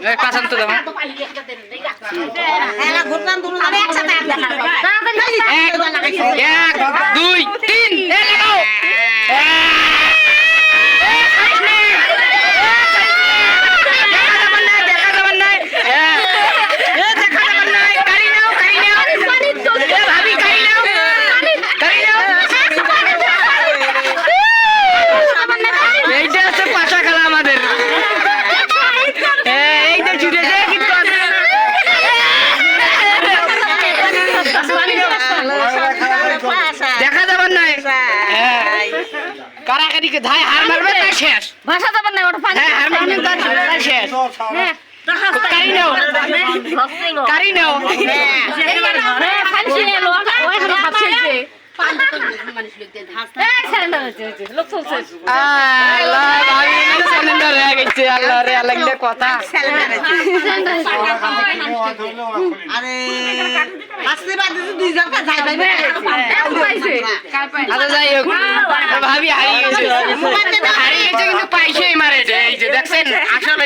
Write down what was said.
এই তো দাও। দেখা এক এক দুই। হ্যাঁ। কারাকারি ধায় হার মারবে তাই শেষ। ভাষা যাবার না ওটা পানি হ্যাঁ হার মারবে তাই তাই শেষ। নাও নাও হয়ে। গেছে আল্লাহ রে আল্লাহ কি কথা আরে। আসতে পারতে দুই আচ্ছা যাই হোক। ভাবি হারিয়ে গেছে। হারিয়ে গেছে কিন্তু পাইছে মারে। এই যে দেখছেন আসল